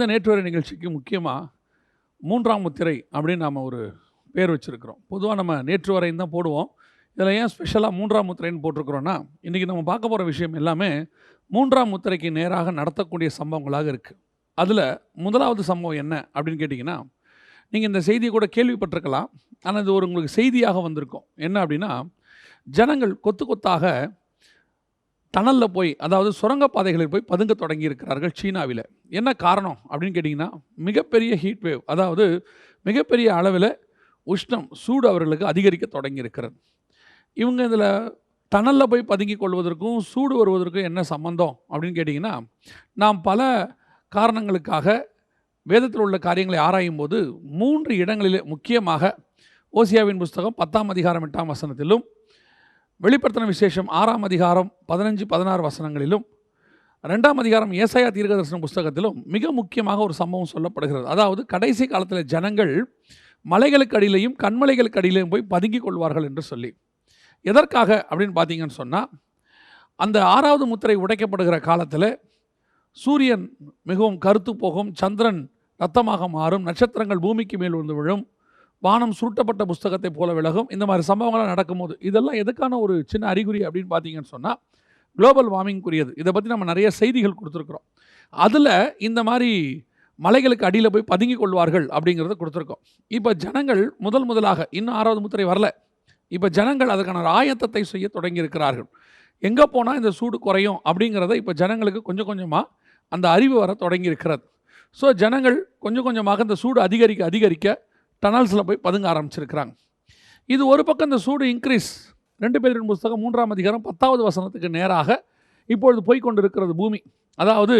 இந்த நேற்று வரை நிகழ்ச்சிக்கு முக்கியமாக மூன்றாம் முத்திரை அப்படின்னு நாம் ஒரு பேர் வச்சுருக்கிறோம். பொதுவாக நம்ம நேற்று வரையும் தான் போடுவோம். இதில் ஏன் ஸ்பெஷலாக மூன்றாம் முத்திரைன்னு போட்டிருக்கிறோன்னா இன்றைக்கி நம்ம பார்க்க போகிற விஷயம் எல்லாமே மூன்றாம் முத்திரைக்கு நேராக நடத்தக்கூடிய சம்பவங்களாக இருக்குது அதில் முதலாவது சம்பவம் என்ன அப்படின்னு கேட்டிங்கன்னா நீங்கள் இந்த செய்தியை கூட கேள்விப்பட்டிருக்கலாம். ஆனால் இது ஒரு உங்களுக்கு செய்தியாக வந்திருக்கும். என்ன அப்படின்னா ஜனங்கள் கொத்து கொத்தாக டனலில் போய் அதாவது சுரங்கப்பாதைகளில் போய் பதுங்க தொடங்கி இருக்கிறார்கள் சீனாவில். என்ன காரணம் அப்படின்னு கேட்டிங்கன்னா மிகப்பெரிய ஹீட் வேவ் அதாவது மிகப்பெரிய அளவில் உஷ்ணம் சூடு அவர்களுக்கு அதிகரிக்க தொடங்கி இருக்கிறது இவங்க இதில் டனலில் போய் பதுங்கிக் கொள்வதற்கும் சூடு வருவதற்கும் என்ன சம்பந்தம் அப்படின்னு கேட்டிங்கன்னா நாம் பல காரணங்களுக்காக வேதத்தில் உள்ள காரியங்களை ஆராயும் போது மூன்று இடங்களிலே முக்கியமாக ஓசியாவின் புஸ்தகம் பத்தாம் அதிகாரம் எட்டாம் வசனத்திலும் வெளிப்படுத்தின விசேஷம் ஆறாம் அதிகாரம் பதினஞ்சு பதினாறு வசனங்களிலும் ரெண்டாம் அதிகாரம் ஏசாயா தீர்க்கதர்சன புஸ்தகத்திலும் மிக முக்கியமாக ஒரு சம்பவம் சொல்லப்படுகிறது. அதாவது கடைசி காலத்தில் ஜனங்கள் மலைகளுக்கு அடியிலையும் கண்மலைகளுக்கு அடியிலையும் போய் பதுங்கிக் கொள்வார்கள் என்று சொல்லி. எதற்காக அப்படின்னு பார்த்தீங்கன்னு சொன்னால் அந்த ஆறாவது முத்திரை உடைக்கப்படுகிற காலத்தில் சூரியன் மிகவும் கருத்து போகும் சந்திரன் ரத்தமாக மாறும் நட்சத்திரங்கள் பூமிக்கு மேல் விழுந்து விழும் வானம் சுருட்டப்பட்ட புஸ்தகத்தை போல விலகும். இந்த மாதிரி சம்பவங்கள்லாம் நடக்கும்போது இதெல்லாம் எதுக்கான ஒரு சின்ன அறிகுறி அப்படின்னு பார்த்தீங்கன்னு சொன்னால் குளோபல் வார்மிங்குரியது இதை பற்றி நம்ம நிறைய செய்திகள் கொடுத்துருக்குறோம். அதில் இந்த மாதிரி மலைகளுக்கு அடியில் போய் பதுங்கி கொள்வார்கள் அப்படிங்கிறத கொடுத்துருக்கோம். இப்போ ஜனங்கள் முதல் முதலாக இன்னும் ஆறாவது முத்திரை வரல. இப்போ ஜனங்கள் அதற்கான ஒரு ஆயத்தத்தை செய்ய தொடங்கி இருக்கிறார்கள் எங்கே போனால் இந்த சூடு குறையும் அப்படிங்கிறத இப்போ ஜனங்களுக்கு கொஞ்சம் கொஞ்சமாக அந்த அறிவு வர தொடங்கியிருக்கிறது. ஸோ ஜனங்கள் கொஞ்சம் கொஞ்சமாக இந்த சூடு அதிகரிக்க அதிகரிக்க டனல்ஸில் போய் பதுங்க ஆரம்பிச்சிருக்கிறாங்க. இது ஒரு பக்கம் இந்த சூடு இன்க்ரீஸ் ரெண்டு பேரின் புஸ்தகம் மூன்றாம் அதிகாரம் பத்தாவது வசனத்துக்கு நேராக இப்பொழுது போய் இருக்கிறது பூமி. அதாவது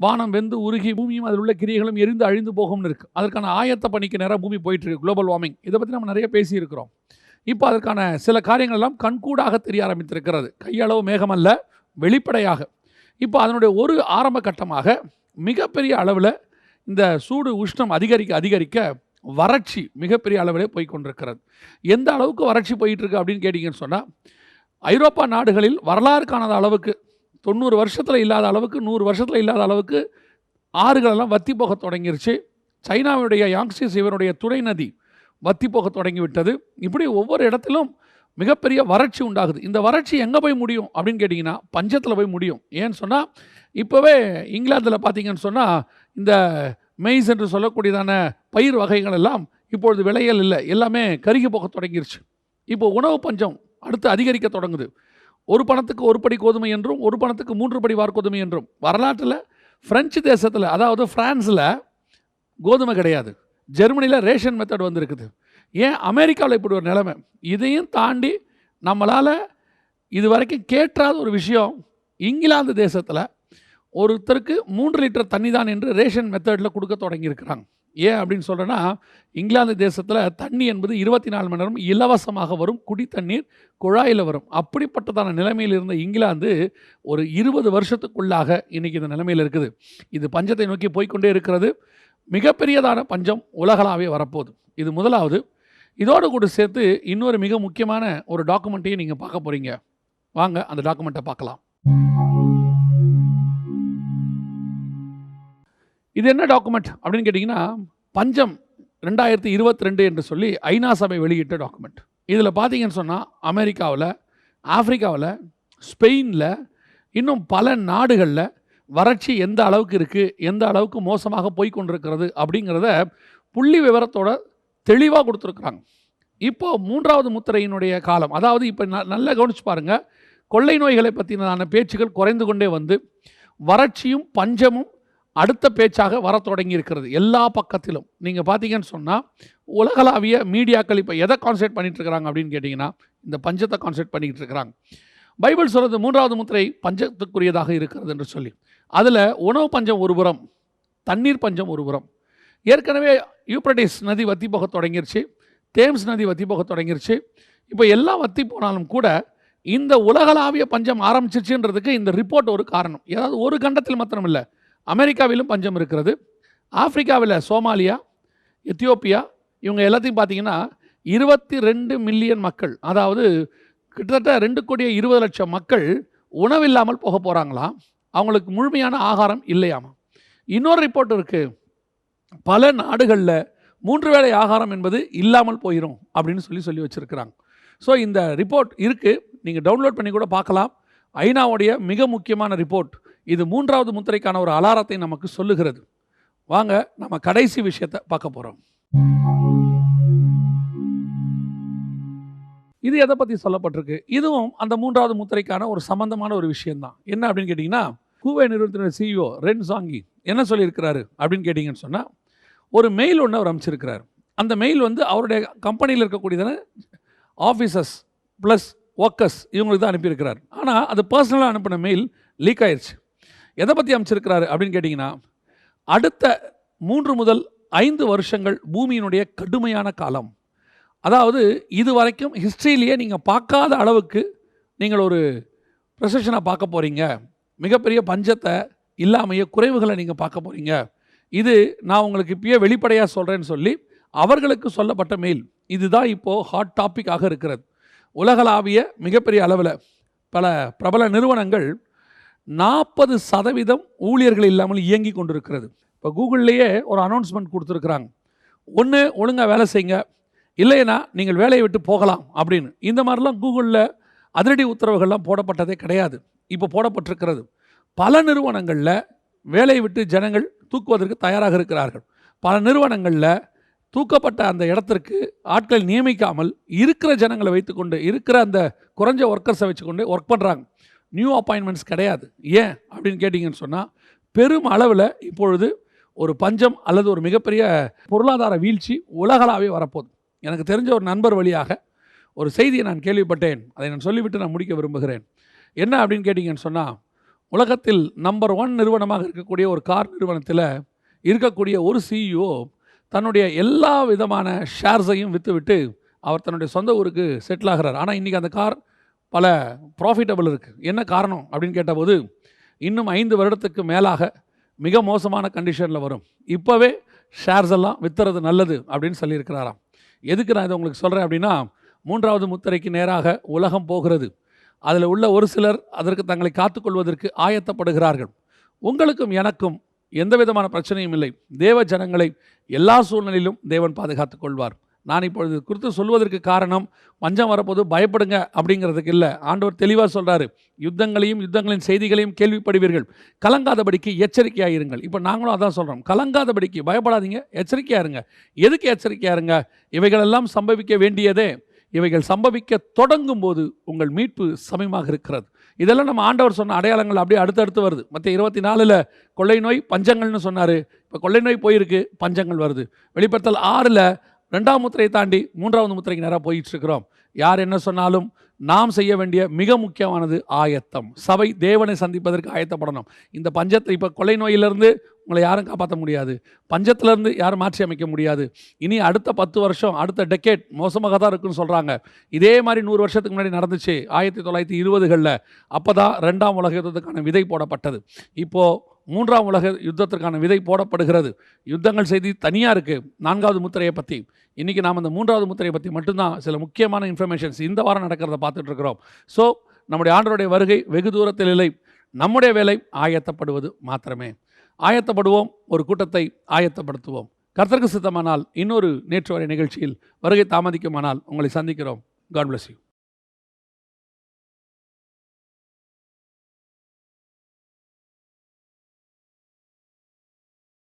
வானம் வெந்து உருகி பூமியும் அதில் உள்ள கிரியைகளும் எரிந்து அழிந்து போகும்னு இருக்குது அதற்கான ஆயத்த பணிக்கு நேராக பூமி போயிட்டுருக்கு குளோபல் வார்மிங் இதை பற்றி நம்ம நிறைய பேசியிருக்கிறோம். இப்போ அதற்கான சில காரியங்கள் எல்லாம் கண்கூடாக தெரிய ஆரம்பித்திருக்கிறது. கையளவு மேகமல்ல வெளிப்படையாக. இப்போ அதனுடைய ஒரு ஆரம்ப கட்டமாக மிகப்பெரிய அளவில் இந்த சூடு உஷ்ணம் அதிகரிக்க அதிகரிக்க வறட்சி மிகப்பெரிய அளவிலே போய் கொண்டிருக்கிறது. எந்த அளவுக்கு வறட்சி போயிட்டுருக்கு அப்படின்னு கேட்டிங்கன்னு சொன்னால் ஐரோப்பா நாடுகளில் வரலாறு காணாத அளவுக்கு தொண்ணூறு வருஷத்தில் இல்லாத அளவுக்கு நூறு வருஷத்தில் இல்லாத அளவுக்கு ஆறுகளெல்லாம் வத்தி போக தொடங்கிருச்சு. சைனாவுடைய யாங்ஸிஸ் இவருடைய துணை நதி வத்தி போக தொடங்கி விட்டது இப்படி ஒவ்வொரு இடத்திலும் மிகப்பெரிய வறட்சி உண்டாகுது. இந்த வறட்சி எங்கே போய் முடியும் அப்படின்னு கேட்டிங்கன்னா பஞ்சத்தில் போய் முடியும். ஏன்னு சொன்னால் இப்போவே இங்கிலாந்தில் பார்த்தீங்கன்னு சொன்னால் இந்த மெய்ஸ் என்று சொல்லக்கூடியதான பயிர் வகைகள் எல்லாம் இப்பொழுது விளையல் இல்லை. எல்லாமே கருகி போக தொடங்கிருச்சு. இப்போ உணவு பஞ்சம் அடுத்து அதிகரிக்க தொடங்குது. ஒரு பணத்துக்கு ஒரு படி கோதுமை என்றும் ஒரு பணத்துக்கு மூன்று படி வார்கோதுமை என்றும். வரலாற்றில் ஃப்ரெஞ்சு தேசத்தில் அதாவது ஃப்ரான்ஸில் கோதுமை கிடையாது. ஜெர்மனியில் ரேஷன் மெத்தட் வந்திருக்குது. ஏன்? அமெரிக்காவில் இப்படி ஒரு நிலைமை. இதையும் தாண்டி நம்மளால் இது வரைக்கும் கேட்டாத ஒரு விஷயம் இங்கிலாந்து தேசத்தில் ஒருத்தருக்கு மூன்று லிட்டர் தண்ணி தான் என்று ரேஷன் மெத்தடில் கொடுக்க தொடங்கியிருக்கிறாங்க. ஏன் அப்படின்னு சொல்கிறேன்னா இங்கிலாந்து தேசத்தில் தண்ணி என்பது இருபத்தி நாலு மணி நேரம் இலவசமாக வரும் குடி தண்ணீர் குழாயில் வரும். அப்படிப்பட்டதான நிலைமையில் இருந்த இங்கிலாந்து ஒரு இருபது வருஷத்துக்குள்ளாக இன்றைக்கி இந்த நிலைமையில் இருக்குது. இது பஞ்சத்தை நோக்கி போய்க்கொண்டே இருக்கிறது. மிகப்பெரியதான பஞ்சம் உலகளாவே வரப்போகுது. இது முதலாவது. இதோடு கூட சேர்த்து இன்னொரு மிக முக்கியமான ஒரு டாக்குமெண்ட்டையும் நீங்கள் பார்க்க போகிறீங்க வாங்க அந்த டாக்குமெண்ட்டை பார்க்கலாம். இது என்ன டாக்குமெண்ட் அப்படின்னு கேட்டிங்கன்னா பஞ்சம் ரெண்டாயிரத்தி இருபத்தி ரெண்டு என்று சொல்லி ஐநா சபை வெளியிட்ட டாக்குமெண்ட் இதில் பார்த்தீங்கன்னு சொன்னால் அமெரிக்காவில் ஆஃப்ரிக்காவில் ஸ்பெயினில் இன்னும் பல நாடுகளில் வறட்சி எந்த அளவுக்கு இருக்குது எந்த அளவுக்கு மோசமாக போய் கொண்டிருக்கிறது அப்படிங்கிறத புள்ளி விவரத்தோட தெளிவாக கொடுத்துருக்குறாங்க. இப்போ மூன்றாவது முத்திரையினுடைய காலம் அதாவது இப்போ ந நல்லா கவனிச்சு பாருங்கள் கொள்ளை நோய்களை பற்றினதான பேச்சுகள் குறைந்து கொண்டே வந்து வறட்சியும் பஞ்சமும் அடுத்த பேச்சாக வர தொடங்கி இருக்கிறது எல்லா பக்கத்திலும். நீங்கள் பார்த்தீங்கன்னு சொன்னால் உலகளாவிய மீடியாக்கள் இப்போ எதை கான்சென்ட் பண்ணிகிட்டு இருக்கிறாங்க அப்படின்னு கேட்டிங்கன்னா இந்த பஞ்சத்தை கான்சென்ட் பண்ணிக்கிட்டு இருக்கிறாங்க பைபிள் சொல்கிறது மூன்றாவது முத்திரை பஞ்சத்துக்குரியதாக இருக்கிறது என்று சொல்லி. அதில் உணவு பஞ்சம் ஒரு புறம் தண்ணீர் பஞ்சம் ஒரு புறம். ஏற்கனவே யூப்ரட்டிஸ் நதி வத்தி போக தொடங்கிருச்சு தேம்ஸ் நதி வத்தி போக தொடங்கிருச்சு. இப்போ எல்லாம் வத்தி போனாலும் கூட இந்த உலகளாவிய பஞ்சம் ஆரம்பிச்சிருச்சுன்றதுக்கு இந்த ரிப்போர்ட் ஒரு காரணம். ஏதாவது ஒரு கண்டத்தில் மாத்திரம் இல்லை அமெரிக்காவிலும் பஞ்சம் இருக்கிறது. ஆப்பிரிக்காவில் சோமாலியா எத்தியோப்பியா இவங்க எல்லாத்தையும் பார்த்தீங்கன்னா இருபத்தி ரெண்டு மில்லியன் மக்கள் அதாவது கிட்டத்தட்ட ரெண்டு கோடியே இருபது லட்சம் மக்கள் உணவில்லாமல் போக போகிறாங்களாம் அவங்களுக்கு முழுமையான ஆகாரம் இல்லையாமா? இன்னொரு ரிப்போர்ட் இருக்குது பல நாடுகளில் மூன்று வேளை ஆகாரம் என்பது இல்லாமல் போயிடும் அப்படின்னு சொல்லி சொல்லி வச்சுருக்கிறாங்க. ஸோ இந்த ரிப்போர்ட் இருக்குது நீங்கள் டவுன்லோட் பண்ணி கூட பார்க்கலாம். ஐநாவுடைய மிக முக்கியமான ரிப்போர்ட் இது மூன்றாவது முத்திரைக்கான ஒரு அலாரத்தை நமக்கு சொல்லுகிறது. வாங்க நம்ம கடைசி விஷயத்தை பார்க்க போகிறோம் இது எதை பற்றி சொல்லப்பட்டிருக்கு? இதுவும் அந்த மூன்றாவது முத்திரைக்கான ஒரு சம்பந்தமான ஒரு விஷயம்தான். என்ன அப்படின்னு கேட்டிங்கன்னா ஹூவே நிறுவனத்தினுடைய சிஇஓ ரென் சாங்கி என்ன சொல்லியிருக்கிறாரு அப்படின்னு கேட்டிங்கன்னு சொன்னால் ஒரு மெயில் ஒன்று அவர் அமைச்சிருக்கிறார் அந்த மெயில் வந்து அவருடைய கம்பெனியில் இருக்கக்கூடியதான ஆஃபீஸர்ஸ் ப்ளஸ் ஒர்க்கர்ஸ் இவங்களுக்கு தான் அனுப்பியிருக்கிறார். ஆனால் அது பர்சனலாக அனுப்பின மெயில் லீக் ஆயிடுச்சு எதை பற்றி அமைச்சிருக்கிறாரு அப்படின்னு கேட்டிங்கன்னா அடுத்த மூன்று முதல் ஐந்து வருஷங்கள் பூமியினுடைய கடுமையான காலம். அதாவது இது வரைக்கும் ஹிஸ்ட்ரியிலேயே நீங்கள் பார்க்காத அளவுக்கு நீங்கள் ஒரு ப்ரெசஷனை பார்க்க போகிறீங்க மிகப்பெரிய பஞ்சத்தை இல்லாமையே குறைவுகளை நீங்கள் பார்க்க போகிறீங்க இது நான் உங்களுக்கு இப்பயே வெளிப்படையாக சொல்கிறேன்னு சொல்லி அவர்களுக்கு சொல்லப்பட்ட மெயில் இதுதான் இப்போது ஹாட் டாப்பிக்காக இருக்கிறது. உலகளாவிய மிகப்பெரிய அளவில் பல பிரபல நிறுவனங்கள் நாற்பது சதவீதம் ஊழியர்கள் இல்லாமல் இயங்கி கொண்டிருக்கிறது. இப்போ கூகுள்லேயே ஒரு அனௌன்ஸ்மெண்ட் கொடுத்துருக்குறாங்க. ஒன்று ஒழுங்காக வேலை செய்யுங்க. இல்லைன்னா நீங்கள் வேலையை விட்டு போகலாம் அப்படின்னு. இந்த மாதிரிலாம் கூகுளில் அதிரடி உத்தரவுகள்லாம் போடப்பட்டதே கிடையாது. இப்போ போடப்பட்டிருக்கிறது. பல நிறுவனங்களில் வேலையை விட்டு ஜனங்கள் தூக்குவதற்கு தயாராக இருக்கிறார்கள். பல நிறுவனங்களில் தூக்கப்பட்ட அந்த இடத்திற்கு ஆட்கள் நியமிக்காமல் இருக்கிற ஜனங்களை வைத்துக்கொண்டு இருக்கிற அந்த குறைஞ்ச ஒர்க்கர்ஸை வச்சுக்கொண்டு ஒர்க் பண்ணுறாங்க நியூ அப்பாயின்மெண்ட்ஸ் கிடையாது. ஏன்? அப்படின்னு கேட்டிங்கன்னு சொன்னால் பெரும் அளவில் இப்பொழுது ஒரு பஞ்சம் அல்லது ஒரு மிகப்பெரிய பொருளாதார வீழ்ச்சி உலகளாவே வரப்போகுது. எனக்கு தெரிஞ்ச ஒரு நண்பர் வழியாக ஒரு செய்தியை நான் கேள்விப்பட்டேன். அதை நான் சொல்லிவிட்டு நான் முடிக்க விரும்புகிறேன். என்ன அப்படின்னு கேட்டிங்கன்னு சொன்னால் உலகத்தில் நம்பர் ஒன் நிறுவனமாக இருக்கக்கூடிய ஒரு கார் நிறுவனத்தில் இருக்கக்கூடிய ஒரு சிஇஓ தன்னுடைய எல்லா விதமான ஷேர்ஸையும் விற்றுவிட்டு அவர் தன்னுடைய சொந்த ஊருக்கு செட்டில் ஆகிறார். ஆனால் இன்றைக்கி அந்த கார் பல ப்ராஃபிட்டபிள் இருக்குது என்ன காரணம் அப்படின்னு கேட்டபோது இன்னும் ஐந்து வருடத்துக்கு மேலாக மிக மோசமான கண்டிஷனில் வரும். இப்போவே ஷேர்ஸ் எல்லாம் விற்றுறது நல்லது அப்படின்னு சொல்லியிருக்கிறாராம். எதுக்கு நான் இதை உங்களுக்கு சொல்கிறேன் அப்படின்னா மூன்றாவது முத்திரைக்கு நேராக உலகம் போகிறது. அதில் உள்ள ஒரு சிலர் அதற்கு தங்களை காத்துக்கொள்வதற்கு ஆயத்தப்படுகிறார்கள். உங்களுக்கும் எனக்கும் எந்த விதமான பிரச்சனையும் இல்லை. தேவ ஜனங்களை எல்லா சூழ்நிலையிலும் தேவன் பாதுகாத்துக் கொள்வார். நான் இப்பொழுது குறித்து சொல்வதற்கு காரணம் பஞ்சம் வரப்போது பயப்படுங்க அப்படிங்கிறதுக்கு இல்லை. ஆண்டவர் தெளிவாக சொல்கிறாரு யுத்தங்களையும் யுத்தங்களின் செய்திகளையும் கேள்விப்படுவீர்கள். கலங்காதபடிக்கு எச்சரிக்கையாக இருங்கள். இப்போ நாங்களும் அதான் சொல்கிறோம் கலங்காதபடிக்கு பயப்படாதீங்க எச்சரிக்கையாக இருங்க. எதுக்கு எச்சரிக்கையாக இருங்க? இவைகளெல்லாம் சம்பவிக்க வேண்டியதே. இவைகள் சம்பவிக்க தொடங்கும் போது உங்கள் மீட்பு சமயமாக இருக்கிறது. இதெல்லாம் நம்ம ஆண்டவர் சொன்ன அடையாளங்கள் அப்படியே அடுத்தடுத்து வருது. மற்ற இருபத்தி நாலில் கொள்ளை நோய் பஞ்சங்கள்னு சொன்னார். இப்போ கொள்ளை நோய் போயிருக்கு பஞ்சங்கள் வருது. வெளிப்படுத்தல் ஆறில் ரெண்டாம் முத்திரையை தாண்டி மூன்றாவது முத்திரைக்கு நேராக போயிட்டுருக்கிறோம். யார் என்ன சொன்னாலும் நாம் செய்ய வேண்டிய மிக முக்கியமானது ஆயத்தம். சபை தேவனை சந்திப்பதற்கு ஆயத்தப்படணும். இந்த பஞ்சத்தை இப்போ கொலை நோயிலிருந்து உங்களை யாரும் காப்பாற்ற முடியாது. பஞ்சத்திலேருந்து யாரும் மாற்றி அமைக்க முடியாது. இனி அடுத்த பத்து வருஷம் அடுத்த டெக்கேட் மோசமாக தான் இருக்குன்னு சொல்கிறாங்க இதே மாதிரி நூறு வருஷத்துக்கு முன்னாடி நடந்துச்சு ஆயிரத்தி தொள்ளாயிரத்தி இருபதுகளில். அப்போ தான் ரெண்டாம் உலக யுத்தத்துக்கான விதை போடப்பட்டது. இப்போது மூன்றாம் உலக யுத்தத்திற்கான விதை போடப்படுகிறது. யுத்தங்கள் செய்தி தனியாக இருக்குது நான்காவது முத்திரையை பற்றி இன்றைக்கி நாம் அந்த மூன்றாவது முத்திரையை பற்றி மட்டும்தான் சில முக்கியமான இன்ஃபர்மேஷன்ஸ் இந்த வாரம் நடக்கிறத பார்த்துட்டு இருக்கிறோம். ஸோ நம்முடைய ஆண்டருடைய வருகை வெகு தூரத்தில் இல்லை. நம்முடைய வேலை ஆயத்தப்படுவது மாத்திரமே. ஆயத்தப்படுவோம் ஒரு கூட்டத்தை ஆயத்தப்படுத்துவோம். கர்த்தருக்கு சித்தமானால் இன்னொரு நேற்று வரை நிகழ்ச்சியில் வருகை தாமதிக்குமானால் உங்களை சந்திக்கிறோம். God bless you